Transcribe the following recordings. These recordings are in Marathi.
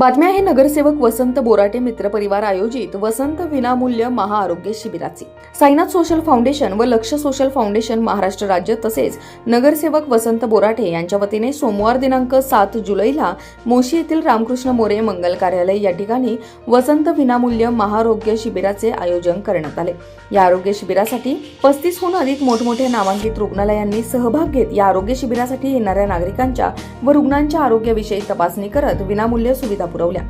बातम्या आहे नगरसेवक वसंत बोराटे मित्रपरिवार आयोजित वसंत विनामूल्य महाआरोग्य शिबिराची. साईनाथ सोशल फाउंडेशन व लक्ष सोशल फाउंडेशन महाराष्ट्र राज्य तसेच नगरसेवक वसंत बोराटे यांच्या वतीने सोमवार दिनांक सात जुलैला मोशी येथील रामकृष्ण मोरे मंगल कार्यालय या ठिकाणी वसंत विनामूल्य महाआरोग्य शिबिराचे आयोजन करण्यात आले. या आरोग्य शिबिरासाठी पस्तीसहून अधिक मोठमोठ्या नामांकित रुग्णालयांनी सहभाग घेत या आरोग्य शिबिरासाठी येणाऱ्या नागरिकांच्या व रुग्णांच्या आरोग्याविषयी तपासणी करत विनामूल्य सुविधा पुरवल्या.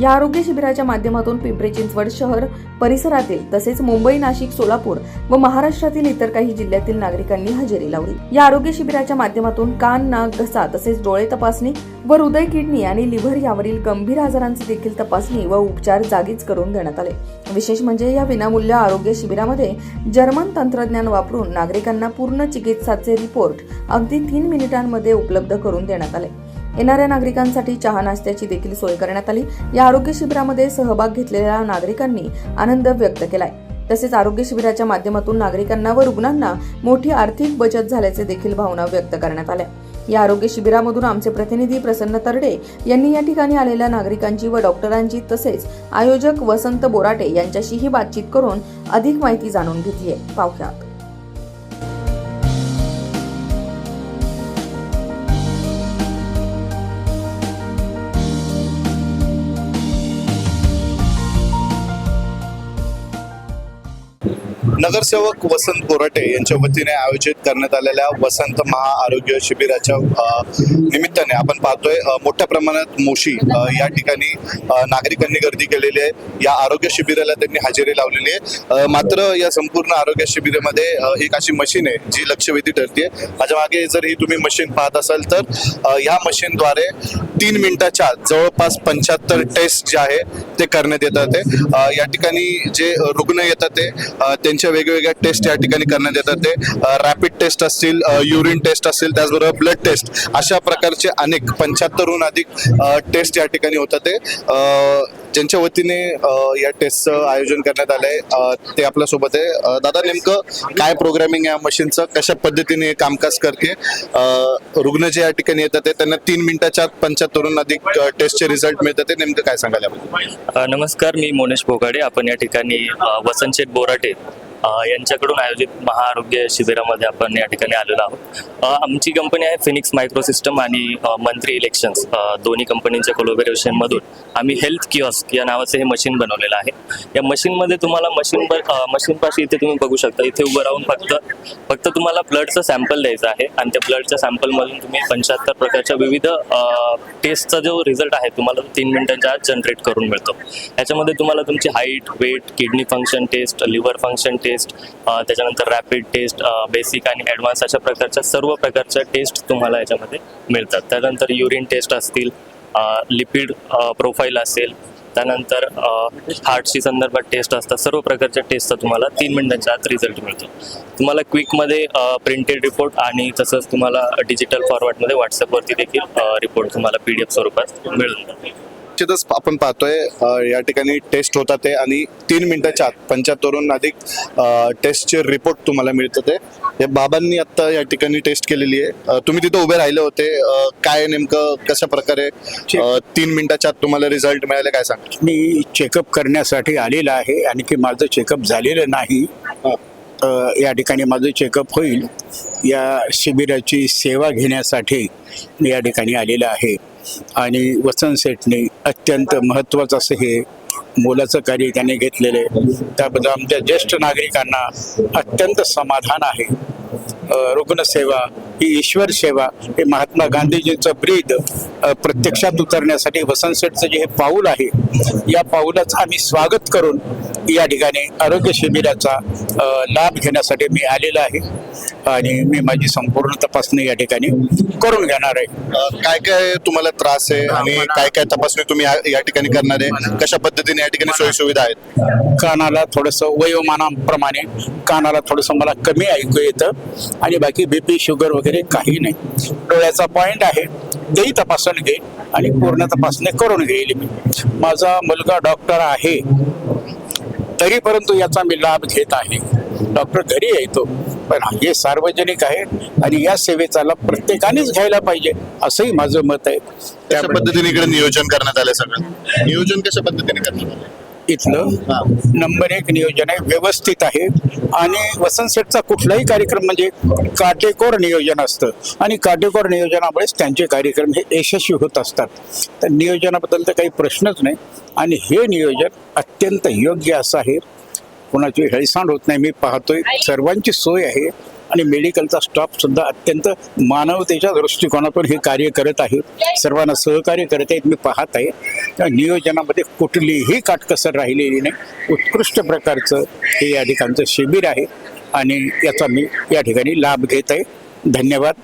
या आरोग्य शिबिराच्या माध्यमातून पिंपरी चिंचवड शहर परिसरातील तसेच मुंबई नाशिक सोलापूर व महाराष्ट्रातील इतर काही जिल्ह्यातील नागरिकांनी हजेरी लावली. या आरोग्य शिबिराच्या माध्यमातून कान नाक घसा तसेच डोळे तपासणी व हृदय किडनी आणि लिव्हर यावरील गंभीर आजारांची देखील तपासणी व उपचार जागीच करून देण्यात आले. विशेष म्हणजे या विनामूल्य आरोग्य शिबिरामध्ये जर्मन तंत्रज्ञान वापरून नागरिकांना पूर्ण चिकित्साचे रिपोर्ट अगदी तीन मिनिटांमध्ये उपलब्ध करून देण्यात आले. येणाऱ्या नागरिकांसाठी चहा नाश्त्याची देखील सोय करण्यात आली. या आरोग्य शिबिरामध्ये सहभाग घेतलेल्या नागरिकांनी आनंद व्यक्त केलाय. तसेच आरोग्य शिबिराच्या माध्यमातून नागरिकांना व रुग्णांना मोठी आर्थिक बचत झाल्याचे देखील भावना व्यक्त करण्यात आल्या. या आरोग्य शिबिरामधून आमचे प्रतिनिधी प्रसन्न तरडे यांनी या ठिकाणी आलेल्या नागरिकांची व डॉक्टरांची तसेच आयोजक वसंत बोराटे यांच्याशीही बातचीत करून अधिक माहिती जाणून घेतली आहे पाहुयात नगरसेवक वसंत बोराटे यांच्या वतीने आयोजित करण्यात आलेल्या वसंत महाआरोग्य शिबिराच्या निमित्ताने आपण पाहतोय मोठ्या प्रमाणात मोशी या ठिकाणी नागरिकांनी गर्दी केलेली आहे. या आरोग्य शिबिराला त्यांनी हजेरी लावलेली आहे. मात्र या संपूर्ण आरोग्य शिबिरामध्ये एक अशी मशीन आहे जी लक्षवेधी ठरते माझ्या मागे जर ही तुम्ही मशीन पाहत असाल तर या मशीनद्वारे तीन मिनिटाच्या जवळपास पंच्याहत्तर टेस्ट जे आहे ते करण्यात येतात या ठिकाणी जे रुग्ण येतात ते त्यांच्या वेगवेगळ्या टेस्ट या ठिकाणी करण्यात येतात. ते रॅपिड टेस्ट असतील युरिन टेस्ट असतील त्याचबरोबर ब्लड टेस्ट अशा प्रकारचे अनेक पंच्याहत्तरहून अधिक टेस्ट या ठिकाणी होतात ते. ज्यांच्या वतीने या टेस्टचं आयोजन करण्यात आलंय अ, ते आपल्यासोबत आहे. दादा नेमकं काय प्रोग्रामिंग आहे या मशीनचं कशा पद्धतीने कामकाज करते? रुग्ण जे या ठिकाणी येतात ते त्यांना तीन मिनिटाच्या पंच्याहत्तरहून अधिक टेस्टचे रिझल्ट मिळतात ते. नेमकं काय सांगायला नमस्कार मी मोनेश भोगाडे आपण या ठिकाणी अ, वसंतशेठ बोराटे यांच्याकडून आयोजित महाआरोग्य शिबिरामध्ये आपण या ठिकाणी आलेलो आहोत. आमची कंपनी आहे फिनिक्स मायक्रोसिस्टम आणि मंत्री इलेक्शन्स दोन्ही कंपनींच्या कोलोबरेशनमधून आम्ही हेल्थ किऑस्क या नावाचं हे मशीन बनवलेलं आहे. या मशीनमध्ये तुम्हाला मशीन मशीनपाशी इथे तुम्ही बघू शकता इथे उभं राहून फक्त फक्त तुम्हाला ब्लडचं सॅम्पल द्यायचं आहे आणि त्या ब्लडच्या सॅम्पलमधून तुम्ही पंच्याहत्तर प्रकारच्या विविध टेस्टचा जो रिझल्ट आहे तुम्हाला तीन मिनिटांच्या आत जनरेट करून मिळतो. याच्यामध्ये तुम्हाला तुमची height weight kidney function test liver function test test त्याच्यानंतर रॅपिड टेस्ट बेसिक आणि ॲडव्हान्स अशा प्रकारच्या सर्व प्रकारच्या टेस्ट तुम्हाला याच्यामध्ये मिळतात. त्यानंतर युरिन टेस्ट असतील लिपिड प्रोफाईल असेल त्यानंतर हार्टशी संदर्भात टेस्ट असतात सर्व प्रकारच्या टेस्टचा तुम्हाला तीन मिनिटांच्या आत रिझल्ट मिळतो. तुम्हाला क्विकमध्ये प्रिंटेड रिपोर्ट आणि तसंच तुम्हाला डिजिटल फॉर्मॅटमध्ये व्हॉट्सअपवरती देखील रिपोर्ट तुम्हाला पी डी एफ स्वरूपात मिळून जाईल निश्चितच आपण पाहतोय या ठिकाणी टेस्ट होतात ते आणि तीन मिनिटाच्या आत पंच्याहत्तरहून अधिक टेस्टचे रिपोर्ट तुम्हाला मिळतात ते. बाबांनी आता या ठिकाणी टेस्ट केलेली आहे. तुम्ही तिथे उभे राहिले होते. काय नेमकं कशा प्रकारे तीन मिनिटाच्या आत तुम्हाला रिझल्ट मिळाले काय सांगा? मी चेकअप करण्यासाठी आलेलं आहे. आणखी माझं चेकअप झालेलं नाही. या ठिकाणी माझं चेकअप होईल. या शिबिराची सेवा घेण्यासाठी मी या ठिकाणी आलेलं आहे. आणि वसंत सेठने अत्यंत महत्त्वाचं असं हे मोलाचं कार्य त्याने घेतलेलं आहे. त्याबद्दल आमच्या ज्येष्ठ नागरिकांना अत्यंत समाधान आहे. रुग्णसेवा ही ईश्वर सेवा हे महात्मा गांधीजींचं ब्रीद प्रत्यक्षात उतरण्यासाठी वसंत सेठचं जे हे पाऊल आहे या पाऊलाचं आम्ही स्वागत करून या ठिकाणी आरोग्य शिबिराचा लाभ घेण्यासाठी मी आलेला आहे. आणि मी माझी संपूर्ण तपासणी या ठिकाणी करून घेणार आहे. काय काय तुम्हाला त्रास आहे आणि काय काय तपासणी तुम्ही या- ठिकाणी करणार आहे? कशा पद्धतीने या ठिकाणी सोयी सुविधा आहेत? कानाला थोडंसं वयोमानाप्रमाणे कानाला थोडंसं मला कमी ऐकू येतं. आणि बाकी बीपी शुगर वगैरे काही नाही. डोळ्याचा पॉइंट आहे. तेही तपासून घे आणि पूर्ण तपासणी करून घेईल मी. माझा मुलगा डॉक्टर आहे. तरी परंतु याचा मी लाभ घेत आहे. डॉक्टर घरी येतो. पण हे सार्वजनिक आहे आणि या सेवेचा लाभ प्रत्येकानेच घ्यायला पाहिजे असंही माझं मत आहे. त्यामुळे पद्धतीने इकडे नियोजन करण्यात आलं सगळं? नियोजन कशा पद्धतीने करण्यात आलं इथलं नंबर एक नियोजन आहे व्यवस्थित आहे. आणि वसंत सेटचा कुठलाही कार्यक्रम म्हणजे काटेकोर नियोजन असतं. आणि काटेकोर नियोजनामुळेच त्यांचे कार्यक्रम हे यशस्वी होत असतात. तर नियोजनाबद्दल तर काही प्रश्नच नाही. आणि हे नियोजन अत्यंत योग्य असं आहे. कोणाची हेळसांड होत नाही. मी पाहतोय सर्वांची सोय आहे. आणि मेडिकलचा स्टाफ सुद्धा अत्यंत मानवतेच्या दृष्टिकोनातून हे कार्य करत आहे. सर्वांना सहकार्य करत आहेत मी पाहत आहे. त्या नियोजनामध्ये कुठलीही काटकसर राहिलेली नाही. उत्कृष्ट प्रकारचं हे या ठिकाणचं शिबिर आहे. आणि याचा मी या ठिकाणी लाभ घेत आहे. धन्यवाद.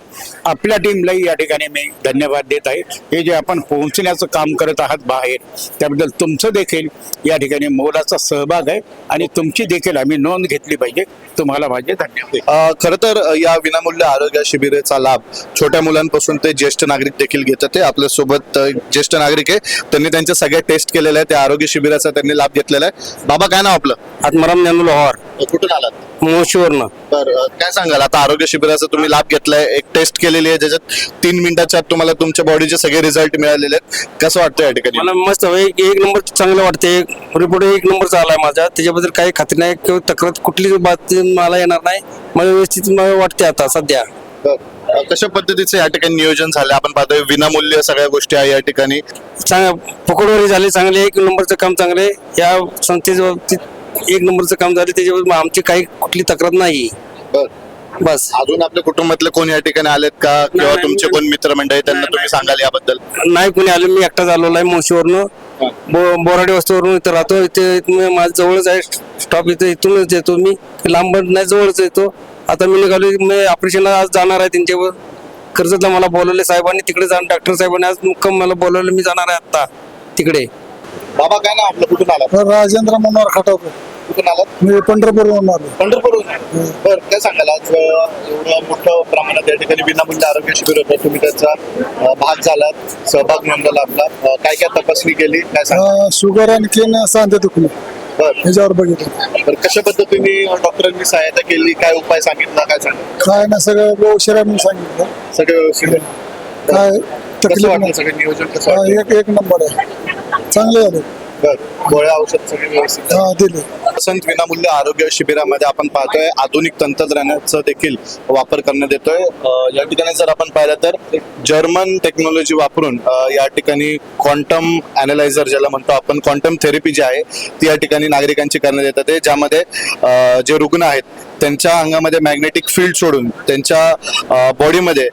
आपल्या टीमलाही या ठिकाणी मी धन्यवाद देत आहे. हे जे आपण पोहोचण्याचं काम करत आहात बाहेर त्याबद्दल तुमचं देखील या ठिकाणी मोलाचा सहभाग आहे आणि तुमची देखील आम्ही नोंद घेतली पाहिजे. तुम्हाला माझे धन्यवाद. खरं तर या विनामूल्य आरोग्य शिबिराचा लाभ छोट्या मुलांपासून ते ज्येष्ठ नागरिक देखील घेतात ते. आपल्यासोबत ज्येष्ठ नागरिक आहे. त्यांनी त्यांच्या सगळ्या टेस्ट केलेल्या आहे त्या आरोग्य शिबिराचा त्यांनी लाभ घेतलेला आहे. बाबा काय नाव आपलं? आत्माराम ज्ञानू लोहार. कुठून आलात? मोशीवरनं तर काय सांगाल? आता आरोग्य शिबिराचा तुम्ही लाभ घेतलाय एक टेस्ट केलेली आहे ज्याच्यात तीन मिनिटाच्या आत तुम्हाला तुमच्या बॉडीचे सगळे रिझल्ट मिळालेले आहेत. कसं वाटतं या ठिकाणी? मला मस्त एक एक नंबर चांगलं वाटते रिपोर्ट एक नंबर चाललाय माझा. त्याच्याबद्दल काही खात्री नाही किंवा तक्रार कुठली बात मला येणार नाही. मला व्यवस्थित मला वाटते आता सध्या. अ, कशा पद्धतीचं या ठिकाणी नियोजन झालं? आपण पाहतोय विनामूल्य सगळ्या गोष्टी आहे या ठिकाणी. चांग पकडवरी झाले चांगले एक नंबरचं काम चांगले या संस्थेच्या बाबतीत एक नंबरचं काम झाले त्याच्याबद्दल आमची काही कुठली तक्रार नाही. बरं. बस. अजून आपल्या कुटुंबातले कोण या ठिकाणी आलेत का? किंवा नाही, तुमचे नाही. कोण मित्रमंडळी त्यांना तुम्ही सांगाल याबद्दल? नाही कोणी आलो मी एकटाच आलेलो आहे मोशीवरनं. बो बोराडे वस्तीवरून इथं राहतो इथे इथून माझ्या जवळच आहे स्टॉप इथं इथूनच येतो मी. लांब नाही जवळच येतो. आता मी निघालो मी ऑपरेशनला आज जाणार आहे त्यांच्यावर. कर्जतला मला बोलवले साहेबांनी तिकडे जाऊन डॉक्टर साहेबांनी आज मुक्काम मला बोलवलं मी जाणार आहे आता तिकडे. बाबा काय ना आपलं? कुठून आला राजेंद्र मनोहर खटावकर. कुठून आलात? मी पंढरपूरवरून आलो पंढरपूरहून बरं काय सांगाल आज? अ, एवढं मोठं प्रमाणात या ठिकाणी विनामूल्य आरोग्य शिबिर होतं. तुम्ही त्याचा अ, भाग झालात सहभाग नोंदवला आपला. अ, काय काय तपासणी केली? काय सांगा अं, शुगर आणखीन सांधे दुखणे. बरं. ह्याच्यावर बघितलं. बरं कशा पद्धतीने डॉक्टरांनी सहायता केली? काय उपाय सांगितला? काय सांगा काय ना सगळं उशिराने सांगितलं. सगळं व्यवस्थित काय कसं तकलीफ वाटलं सगळं नियोजन? कसं हा, एक एक नंबर आहे. चांगले झाले बरं गोळ्या औषध सगळे व्यवस्थित दिले. वसंत विनामूल्य आरोग्य शिबिरामध्ये आपण पाहतोय आधुनिक तंत्रज्ञानाचा देखील वापर करण्यात येतोय. या ठिकाणी जर आपण पाहिलं तर जर्मन टेक्नॉलॉजी वापरून या ठिकाणी क्वांटम अनालायझर ज्याला म्हणतो आपण क्वांटम थेरपी जी आहे ती या ठिकाणी नागरिकांची करण्यात येतात. आहे, ज्यामध्ये जे रुग्ण आहेत त्यांच्या अंगामध्ये मॅग्नेटिक फील्ड सोडून त्यांच्या बॉडीमध्ये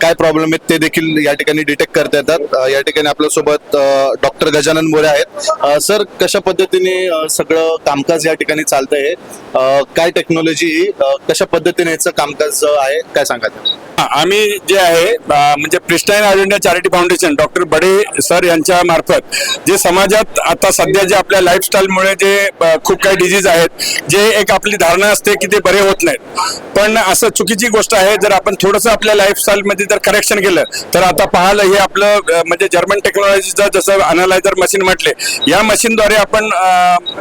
काय प्रॉब्लेम आहेत ते देखील या ठिकाणी डिटेक्ट करता येतात. या ठिकाणी आपल्यासोबत डॉक्टर गजानन मोरे आहेत. सर कशा पद्धतीने सगळं कामकाज या ठिकाणी चालतंय? काय टेक्नॉलॉजी कशा पद्धतीने याचं कामकाज आहे? काय सांगा आम्ही जे आहे म्हणजे pristine all India charity foundation doctor Bade sir यांच्या मार्फत जे समाजात आता सध्या जे आपल्या लाईफस्टाईलमुळे जे खूप काही डिझीज आहेत जे एक आपली धारणा असते की ते बरे होत नाहीत. पण असं चुकीची गोष्ट आहे जर आपण थोडंसं आपल्या लाईफस्टाईलमध्ये जर करेक्शन केलं तर आता पाहायला हे आपलं म्हणजे जर्मन टेक्नॉलॉजीचं जसं अनालायझर मशीन म्हटले या मशीनद्वारे आपण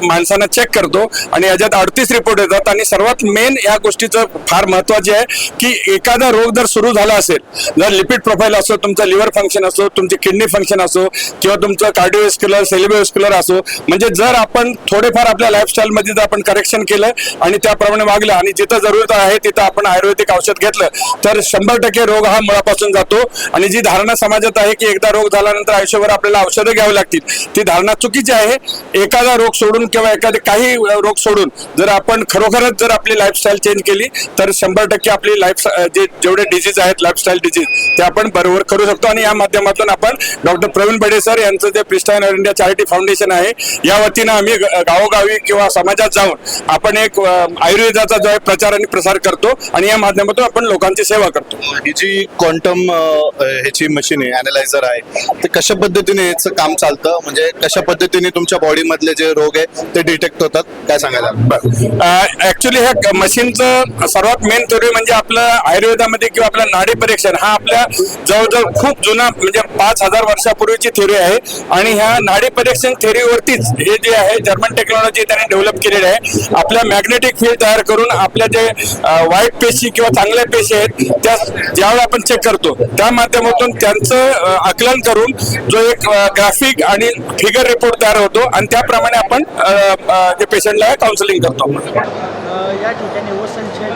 माणसांना चेक करतो आणि याच्यात अडतीस रिपोर्ट येतात आणि सर्वात मेन या गोष्टीचं फार महत्त्वाचे आहे की एखादा रोग जर सुरू झाला असेल जर लिपिड प्रोफाईल असो तुमचं लिव्हर फंक्शन असो तुमची किडनी फंक्शन असो किंवा तुमचं कार्डिओस्क्युलर सेलिबोस्क्युलर असो म्हणजे जर आपण थोडेफार आपल्या लाईफस्टाईलमध्ये जर आपण करेक्शन केलं आणि त्याप्रमाणे वागलं आणि जिथं जरूरत आहे तिथं आपण आयुर्वेदिक औषध घेतलं तर शंभर टक्के रोग हा मुळापासून जातो. आणि जी धारणा समाजात आहे की एकदा रोग झाल्यानंतर आयुष्यभर आपल्याला औषधं घ्यावी लागतील ती धारणा चुकीचे आहे. एखादा रोग सोडून किंवा एखादे काही रोग सोडून जर आपण खरोखरच जर आपली लाईफस्टाईल चेंज केली तर शंभर टक्के आपली लाईफ जे जेवढे डिझीज आहेत लाईफस्टाईल डिझीज ते आपण बरोबर करू शकतो. आणि या माध्यमातून आपण डॉक्टर प्रवीण बडे सर यांचं जे pristine all India charity foundation आहे या वतीनं आम्ही गावोगावी किंवा समाजात जाऊन आपण एक आयुर्वेदाचा जो आहे प्रचार आणि प्रसार करतो आणि या माध्यमातून आपण लोकांची सेवा करतो. ही जी क्वांटम ह्याची मशीन आहे अनालायझर आहे ते कशा पद्धतीने याचं काम चालतं? म्हणजे कशा पद्धतीने तुमच्या बॉडीमधले जे रोग आहे ते डिटेक्ट होतात. काय सांगायला? ऍक्च्युली ह्या मशीनचं सर्वात मेन थेरी म्हणजे आपलं आयुर्वेदामध्ये किंवा आपलं नाडी परीक्षण हा आपल्या जवळजवळ खूप जुना म्हणजे पाच हजार वर्षापूर्वीची थेरी आहे. आणि ह्या नाडी परीक्षण थेरीवरतीच हे जे आहे जर्मन टेक्नॉलॉजी त्यांनी डेव्हलप केलेली आहे. आपल्या मॅग्नेटिक फील्ड तयार करून आपल्या जे वाईट पेशी किंवा चांगल्या पेशी आहेत त्या ज्यावेळी आपण चेक करतो त्या माध्यमातून त्यांचं आकलन करून जो एक ग्राफिक आणि फिगर रिपोर्ट तयार होतो आणि त्याप्रमाणे आपण अं, जे पेशंटला काउन्सिलिंग करतो. या ठिकाणी वसंत शेठ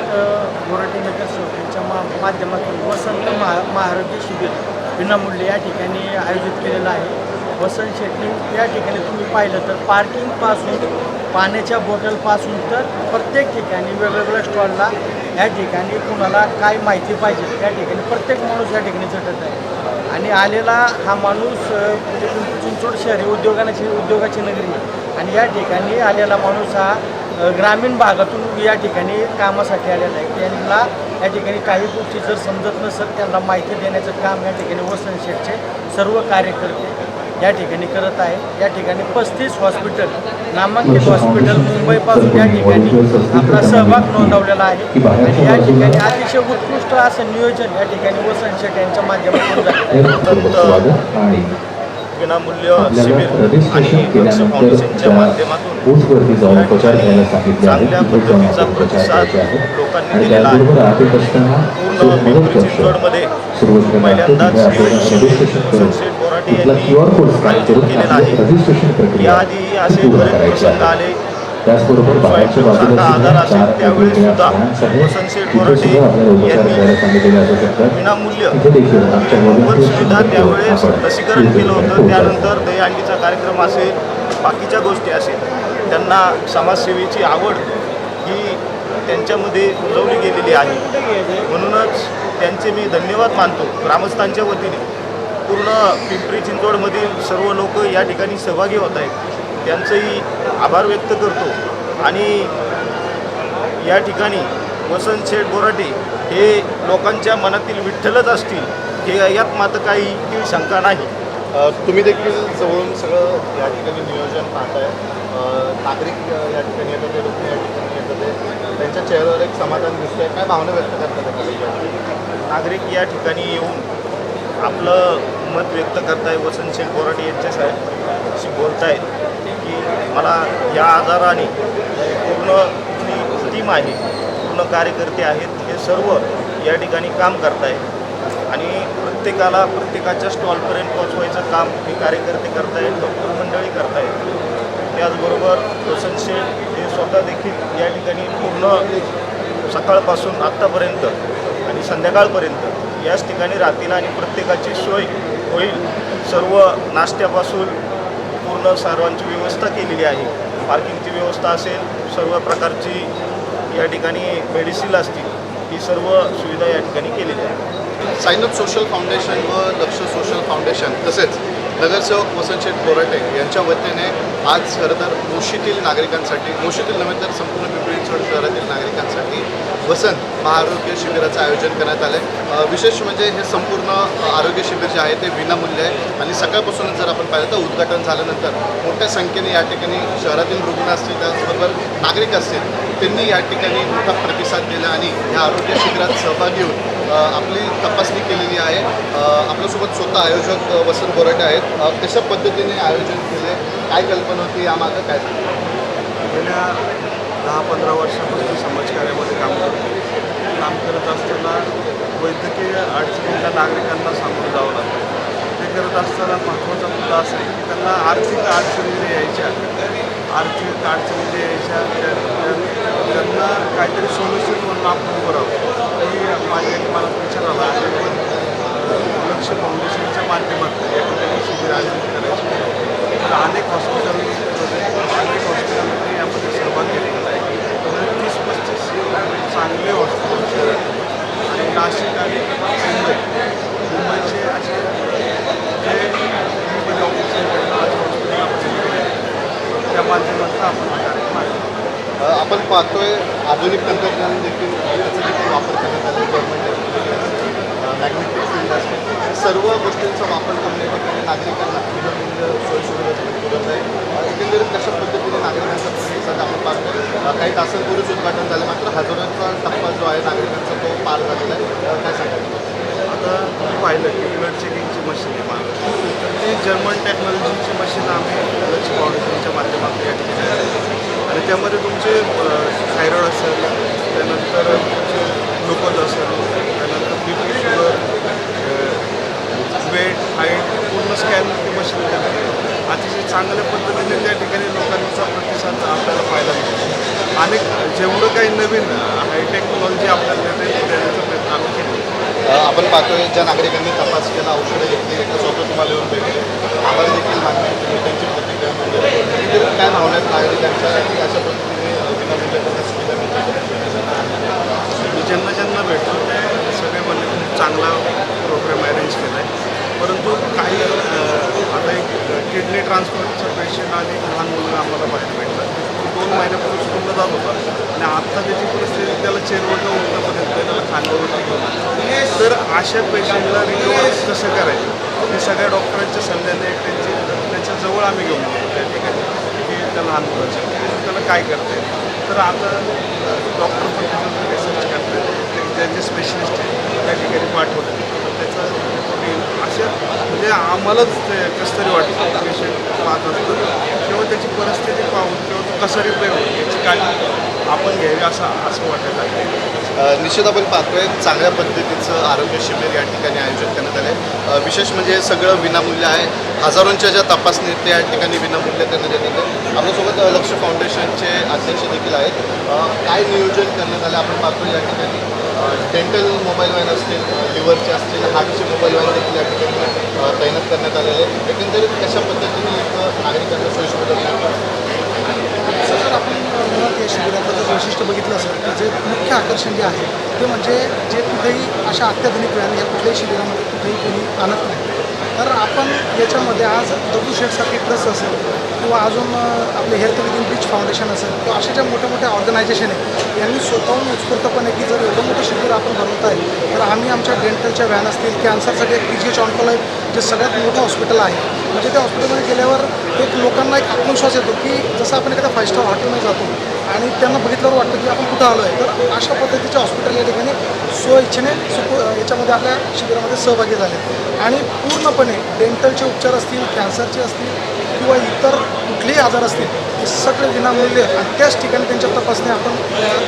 माध्यमातून वसंत महा महाआरोग्य शिबिर विनामूल्य या ठिकाणी आयोजित केलेलं आहे. वसंत शेट्टी या ठिकाणी तुम्ही पाहिलं तर पार्किंगपासून पाण्याच्या बॉटलपासून तर प्रत्येक ठिकाणी वेगवेगळ्या स्टॉलला या ठिकाणी कुणाला काय माहिती पाहिजे त्या ठिकाणी प्रत्येक माणूस या ठिकाणी झटत आहे आणि आलेला हा माणूस म्हणजे चिंचोड चिंचवड शहरी उद्योगाची उद्योगाची नगरी आहे. आणि या ठिकाणी आलेला माणूस हा ग्रामीण भागातून या ठिकाणी कामासाठी आलेला आहे त्यांना या ठिकाणी काही गोष्टी जर समजत नसत त्यांना माहिती देण्याचं काम या ठिकाणी वसंत शेठचे सर्व कार्यकर्ते या ठिकाणी करत आहे. या ठिकाणी पस्तीस हॉस्पिटल नामांकित हॉस्पिटल मुंबईपासून या ठिकाणी आपला सहभाग नोंदवलेला आहे. आणि या ठिकाणी अतिशय उत्कृष्ट असं नियोजन या ठिकाणी वसंत शेठ यांच्या माध्यमातून विनामूल्य शिबिर आणि लक्ष फाउंडेशनच्या माध्यमातून चांगल्या पद्धतीचा प्रतिसाद लोकांनी दिलेला आहे. पूर्ण पिंपरी चिंचवडमध्ये पहिल्यांदाच शिबिर बोराटे यांनी आयोजित केलेला आहे. याआधी असे बरेच प्रसंग आले. फ्लूचा आजार असेल चार त्यावेळी वेगवेगळ्या सुद्धा plants आहेत वसंत शेठ तिथे बोराटे उपचार यांनी विनामूल्य मोफत सुविधा त्यावेळेस लसीकरण केलं होतं. त्यानंतर दहीहंडीचा कार्यक्रम असेल बाकीच्या गोष्टी असेल त्यांना समाजसेवेची आवड ही त्यांच्यामध्ये रुजवली गेलेली आहे. म्हणूनच त्यांचे मी धन्यवाद मानतो ग्रामस्थांच्या वतीने. पूर्ण पिंपरी चिंचवडमधील सर्व लोक या ठिकाणी सहभागी होत आहेत. त्यांचंही आभार व्यक्त करतो. आणि या ठिकाणी वसंत शेठ बोराटे हे लोकांच्या मनातील विठ्ठलच असतील हे यात मात्र काही शंका नाही. तुम्ही देखील जवळून सगळं या ठिकाणी नियोजन पाहताय. नागरिक या ठिकाणी येतात ते या ठिकाणी येतात ते. त्यांच्या चेहऱ्यावर एक समाधान दिसतंय. काय भावना व्यक्त करतात? नागरिक या ठिकाणी येऊन आपलं मत व्यक्त करताय वसंत शेठ बोराटे साहेबशी बोलतायत की मला या आजाराने पूर्ण जी टीम आहे पूर्ण कार्यकर्ते आहेत हे सर्व या ठिकाणी काम करतायत आणि प्रत्येकाला प्रत्येकाच्या स्टॉलपर्यंत पोहोचवायचं काम हे कार्यकर्ते करतायत डॉक्टर मंडळी करतायत. त्याचबरोबर वसंत शेठ हे स्वतः देखील या ठिकाणी पूर्ण सकाळपासून आत्तापर्यंत आणि संध्याकाळपर्यंत याच ठिकाणी राहतील आणि प्रत्येकाची सोय होईल. सर्व नाश्त्यापासून पूर्ण सर्वांची व्यवस्था केलेली आहे. पार्किंगची व्यवस्था असेल सर्व प्रकारची या ठिकाणी मेडिसिन असतील ही सर्व सुविधा या ठिकाणी केलेली आहे. सायनप सोशल फाउंडेशन व लक्ष सोशल फाउंडेशन तसेच नगरसेवक वसंतशेठ बोराटे यांच्या वतीने आज खरं तर मुशीतील नागरिकांसाठी मुशीतील नव्हे तर संपूर्ण पिंपरी चिंचवड शहरातील नागरिकांसाठी वसंत महाआरोग्य शिबिराचं आयोजन करण्यात आलं आहे विशेष म्हणजे हे संपूर्ण आरोग्य शिबिर जे आहे ते विनामूल्य आहे. आणि सकाळपासूनच जर आपण पाहिलं तर उद्घाटन झाल्यानंतर मोठ्या संख्येने या ठिकाणी शहरातील रुग्ण असतील त्याचबरोबर नागरिक असतील त्यांनी या ठिकाणी मोठा प्रतिसाद दिला आणि या आरोग्य शिबिरात सहभागी होऊन आपली तपासणी केलेली आहे. आपल्यासोबत स्वतः आयोजक वसंत बोराटे आहेत. कशा पद्धतीने आयोजन केले काय कल्पना होती? यामागं काय गेल्या दहा पंधरा वर्षापासून समाजकार्यामध्ये काम करतो काम करत असताना वैद्यकीय अडचणींना नागरिकांना सामोरं जावं लागतं. ते करत असताना महत्त्वाचा मुद्दा असा आहे की त्यांना आर्थिक अडचणी यायच्या. आर्थिक अडचणी ज्या यायच्या त्यांना काहीतरी सोल्युशन म्हणून आपण उभं राहू. ही माझ्या एक मनात विचार आला आणि लक्ष फाउंडेशनच्या माध्यमातून शिबिर आयोजित करायचे. तर अनेक हॉस्पिटल अनेक हॉस्पिटलमध्ये यामध्ये सहभाग घेतलेला आहे तर तीस पस्तीस चांगले हॉस्पिटल आहेत आणि नाशिक आणि मुंबई मुंबईचे असे जे मुंबईचे ऑफिस आहेत आज हॉस्पिटल त्या माध्यमातून आपण कार्यक्रम आहे आपण पाहतोय आधुनिक तंत्रज्ञान देखील त्याचा देखील वापर करण्यात आला गव्हर्नमेंट मॅग्नेटिक फील्ड असतील सर्व गोष्टींचा वापर करून नागरिकांना विनामूल्य सोयीसुविधा पुरत आहे. एकंदरीत कशा पद्धतीने नागरिकांचा प्रतिसाद आपण पाहतो अ, काही तासांपूर्वीच उद्घाटन झालं. मात्र हजारोचा टप्पा जो आहे नागरिकांचा तो पार झालेला आहे. त्यासाठी काय आता तुम्ही पाहिलं की ब्लड चेकिंगची मशीन आहे महाराष्ट्रात तर ती जर्मन टेक्नॉलॉजीची मशीन आम्ही लक्ष फाउंडेशनच्या माध्यमातून या ठिकाणी आणि त्यामध्ये तुमचे थायरॉइड असेल त्यानंतर तुमचे ग्लुकोज असेल त्यानंतर B P sugar weight height पूर्ण स्कॅन ती मशीन अतिशय चांगल्या पद्धतीने त्या ठिकाणी लोकांचा प्रतिसाद आपल्याला पाहायला मिळतो. आणि जेवढं काही नवीन हाय टेक्नॉलॉजी आपल्याला देण्याचा प्रयत्न आम्ही केला. आपण पाहतोय ज्या नागरिकांनी तपास केला औषधं घेतली ते स्वतः तुम्हाला येऊन भेटले. आभार देखील मानले तुम्ही त्यांची प्रतिक्रिया. एकंदरीत काय भावना आहेत नागरिकांच्या की अशा पद्धतीने विनामूल्य सुविधा मिळते मी ज्यांना ज्यांना भेटतो ते सगळे म्हणले खूप चांगला प्रोग्राम अरेंज केला आहे परंतु काही आता एक किडनी ट्रान्सप्लांटचा पेशंट आणि एक लहान मुलगा आम्हाला बाहेर भेटला तो दोन महिन्यापूर्वी स्कूलला जात होता. आणि आत्ता त्याची परिस्थिती त्याला चेअरवरनं उठण्यापर्यंत त्याला खांद्यावरती घेऊन तर अशा पेशंटला रिकवर कसं करायचं? हे सगळ्या डॉक्टरांच्या सल्ल्याने त्यांची त्याच्याजवळ आम्ही घेऊन गेलो त्या ठिकाणी की त्या लहान मुलाच्या. त्याला काय करता येईल? तर आता डॉक्टर पण त्याच्यावर रिसर्च करतात ते ज्यांचे स्पेशलिस्ट आहेत. त्या ठिकाणी पाठवले तर त्याचा report म्हणजे आम्हालाच ते कसं तरी वाटतं पेशंट पाहत असतो. किंवा त्याची परिस्थिती पाहून किंवा तो कसा रिपेअर होईल याची काळजी आपण घ्यावी असं असं वाटायला आहे. निश्चित आपण पाहतोय चांगल्या पद्धतीचं आरोग्य शिबिर या ठिकाणी आयोजित करण्यात आले आहे. विशेष म्हणजे सगळं विनामूल्य आहे. हजारोंच्या ज्या तपासणी ते त्या या ठिकाणी विनामूल्य करण्यात येत आपल्यासोबत लक्ष फाउंडेशनचे अध्यक्ष देखील आहेत. काय नियोजन करण्यात आलं आपण पाहतो या ठिकाणी? डेंटल मोबाईल व्हॅन असतील लिव्हरचे असतील हार्टचे मोबाईल व्हॅन देखील या ठिकाणी तैनात करण्यात आलेले आहेत. एकंदरीत कशा पद्धतीने एक नागरिकांना सोयीसुविधा मिळतात जर आपण मुळात या शिबिराचं जर वैशिष्ट्य बघितलं असेल तर जे मुख्य आकर्षण जे आहे ते म्हणजे जे कुठेही अशा अत्याधुनिक व्यायाम या कुठल्याही शिबिरामध्ये कुठेही कोणी आणत नाही. तर आपण याच्यामध्ये आज दगडूशेठसारखे ट्रस्ट असेल किंवा अजून आपले हेल्थ विदिन बीच फाउंडेशन असेल किंवा अशा ज्या मोठ्या मोठ्या ऑर्गनायझेशन आहे यांनी स्वतःहून उत्स्फूर्तपणे की जर एवढं मोठं शिबिर आपण भरवत आहे तर आम्ही आमच्या डेंटलच्या व्हॅन असतील कॅन्सरसाठी एक पी जी एच ऑन्कोलाईफ जे सगळ्यात मोठं हॉस्पिटल आहे म्हणजे त्या हॉस्पिटलमध्ये गेल्यावर एक लोकांना एक आत्मविश्वास येतो की जसं आपण एखाद्या फाईव्ह स्टार हॉटेलमध्ये जातो आणि त्यांना बघितल्यावर वाटतं की आपण कुठं आलो आहे तर अशा पद्धतीचे हॉस्पिटल या ठिकाणी स्वइच्छेने सुप याच्यामध्ये आपल्या शिबिरामध्ये सहभागी झाले. आणि पूर्णपणे डेंटलचे उपचार असतील कॅन्सरचे असतील किंवा इतर कुठलेही आजार असतील ते सगळे विनामूल्य आणि त्याच ठिकाणी त्यांच्या तपासणी आपण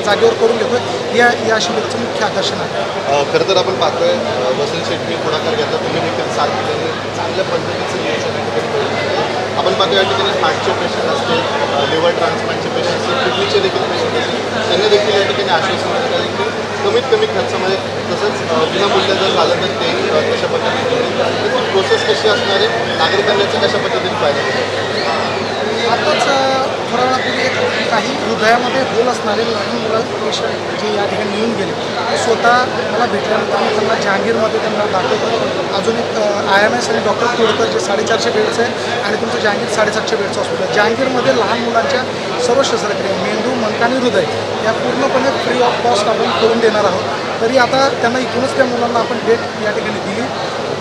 जागेवर करून घेतो या या शिबिराचं मुख्य आकर्षण आहे. खरं तर आपण पाहतोय अ, वसंत शेट्टी पुढाकार घेतला तुम्ही देखील साथ दिल्याने चांगल्या पद्धतीचं नियोजन आपण पाहतो या ठिकाणी हार्टचे पेशंट असतील लिव्हर ट्रान्सप्लांटचे पेशंट असतील किडनीचे देखील पेशंट असतील. त्यांना देखील या ठिकाणी आश्वासन कमीत कमी खर्चामध्ये तसंच विनामूल्य जर झालं तर ते कशा पद्धतीने प्रोसेस कशी असणार आहे? नागरिकांना कशा पद्धतीने फायदा आताच अ, एक काही हृदयामध्ये होल असणारे लहान मुलं पेशंट जे या ठिकाणी येऊन गेले ते स्वतः मला भेटल्यानंतर मी त्यांना जहांगीरमध्ये त्यांना दाखवतो. अजून एक आय एम एस आणि डॉक्टर तोडकर जे साडेचारशे बेडचं आहे आणि तुमचं जहांगीर साडेसातशे बेडचं हॉस्पिटल. जहांगीरमध्ये लहान मुलांच्या सर्व शस्त्रक्रिया मेंदू मनका आणि हृदय या पूर्णपणे फ्री ऑफ कॉस्ट आपण करून देणार आहोत. तरी आता त्यांना इथूनच त्या मुलांना आपण डेट या ठिकाणी दिली.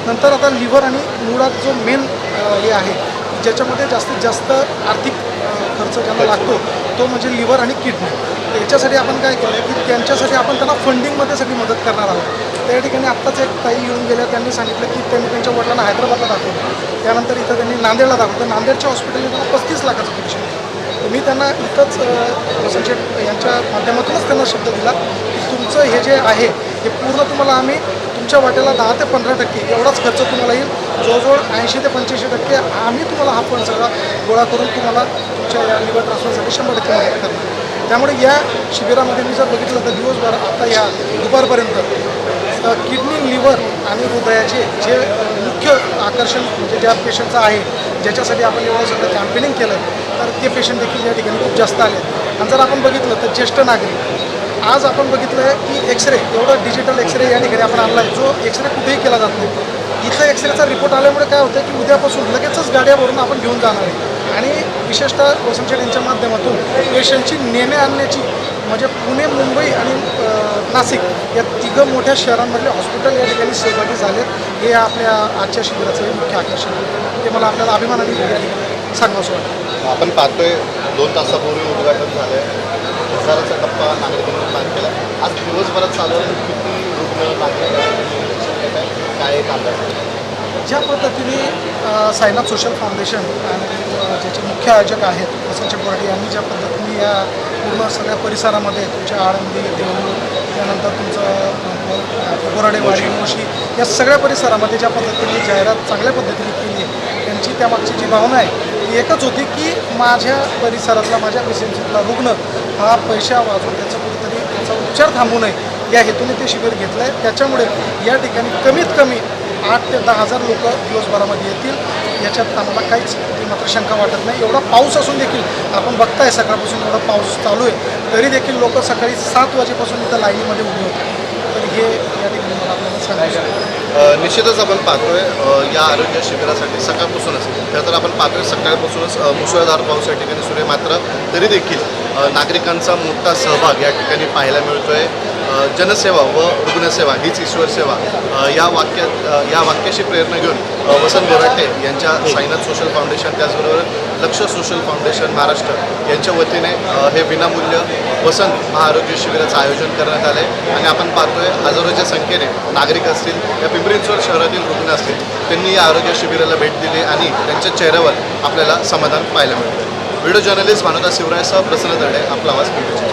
नंतर आता लिव्हर आणि मुळात जो मेन हे आहे ज्याच्यामध्ये जास्तीत जास्त आर्थिक खर्च ज्यांना लागतो तो म्हणजे लिव्हर आणि किडनी. त्याच्यासाठी आपण काय केलं की त्यांच्यासाठी आपण त्यांना फंडिंगमध्ये सगळी मदत करणार आहोत. त्या ठिकाणी आत्ताच एक ताई येऊन गेल्या त्यांनी सांगितलं की त्यांनी त्यांच्या वडिलांना हैदराबादला दाखवलं. त्यानंतर इथं त्यांनी नांदेडला दाखवलं. तर नांदेडच्या हॉस्पिटलने त्यांना पस्तीस लाखाचं पेन्शन मी त्यांना इथंच अ, यांच्या माध्यमातूनच त्यांना शब्द दिला की तुमचं हे जे आहे हे पूर्ण तुम्हाला आम्ही तुमच्या वाट्याला दहा ते पंधरा टक्के एवढाच खर्च तुम्हाला येईल. जवळजवळ ऐंशी ते पंच्याऐंशी टक्के आम्ही तुम्हाला हा फंड सगळा गोळा करून तुम्हाला तुमच्या या लिव्हर ट्रान्सफरसाठी शंभर टक्के मदत करणार. त्यामुळे या शिबिरामध्ये मी जर बघितलं तर दिवसभर आता या दुपारपर्यंत किडनी लिव्हर आणि हृदयाचे जे मुख्य आकर्षण म्हणजे ज्या पेशंटचं आहे ज्याच्यासाठी आपण एवढं सगळं कॅम्पेनिंग केलं तर ते पेशंट देखील या ठिकाणी खूप जास्त आले. आणि जर आपण बघितलं तर ज्येष्ठ नागरिक आज आपण बघितलं आहे की एक्सरे एवढं डिजिटल एक्सरे या ठिकाणी आपण आणला आहे जो एक्सरे कुठेही केला जात नाही. इथं एक्सरेचा रिपोर्ट आल्यामुळे काय होतं की उद्यापासून लगेचच गाड्या भरून आपण घेऊन जाणार आहे. आणि विशेषतः वसंतशेठ यांच्या माध्यमातून पेशंटची नेणे आणण्याची म्हणजे पुणे मुंबई आणि नाशिक या तिघं मोठ्या शहरांमधले हॉस्पिटल या ठिकाणी सहभागी झालेत. हे आपल्या आजच्या शिबिराचं मुख्य आकर्षण आहे. ते मला आपल्याला अभिमानाने या सांगावंसं वाटतं. आपण पाहतोय दोन तासापूर्वी उद्घाटन आहे हजाराचा टप्पा नागरिकांनी पार केला. आज दिवसभरात साधारण किती रुग्ण नागरिक काय एक आहे? ज्या पद्धतीने सायनाथ साईनाथ सोशल फाउंडेशन आणि ज्याचे मुख्य आयोजक आहेत वसंत बोराडे यांनी ज्या पद्धतीने या पूर्ण सगळ्या परिसरामध्ये तुमच्या आळंदी देऊळ त्यानंतर तुमचं अ, बोराडेवाडी मोशी या सगळ्या परिसरामध्ये ज्या पद्धतीने जाहिरात चांगल्या पद्धतीने केली आहे त्यांची त्यामागची जी भावना आहे एकच होती की माझ्या परिसरातला माझ्या पेशंटला रुग्ण हा पैसा वाजून त्याचा कुठेतरी त्याचा उपचार थांबू नये या हेतूने ते शिबिर घेतलं आहे त्याच्यामुळे या ठिकाणी कमीत कमी आठ ते दहा हजार लोक दिवसभरामध्ये येतील. याच्यात आम्हाला काहीच मात्र शंका वाटत नाही. एवढा पाऊस असून देखील आपण बघताय सकाळपासून एवढा पाऊस चालू आहे. तरी देखील लोक सकाळी सात वाजेपासून इथं लाईनीमध्ये उभे होते तर हे या ठिकाणी मला आपल्याला सांगायचं निश्चितच आपण पाहतोय या आरोग्य शिबिरासाठी सकाळपासूनच खरं तर आपण पाहतोय सकाळपासूनच मुसळधार पाऊस या ठिकाणी सुरू आहे. मात्र तरी देखील नागरिकांचा मोठा सहभाग या ठिकाणी पाहायला मिळतोय. आहे जनसेवा व रुग्णसेवा हीच ईश्वर सेवा या वाक्यात या वाक्याशी प्रेरणा घेऊन वसंत बोराटे यांच्या साईनाथ सोशल फाउंडेशन त्याचबरोबर लक्ष सोशल फाउंडेशन महाराष्ट्र यांच्या वतीने हे विनामूल्य वसंत महाआरोग्य शिबिराचं आयोजन करण्यात आलं आहे आणि आपण पाहतोय हजारोच्या संख्येने नागरिक असतील या पिंपरी चिंचवड शहरातील रुग्ण असतील त्यांनी या आरोग्य शिबिराला भेट दिली आणि त्यांच्या चेहऱ्यावर आपल्याला समाधान पाहायला मिळतं. व्हिडिओ जर्नलिस्ट भानुदास शिवरायसह प्रसन्न दडे आपला आवाज पिंपरी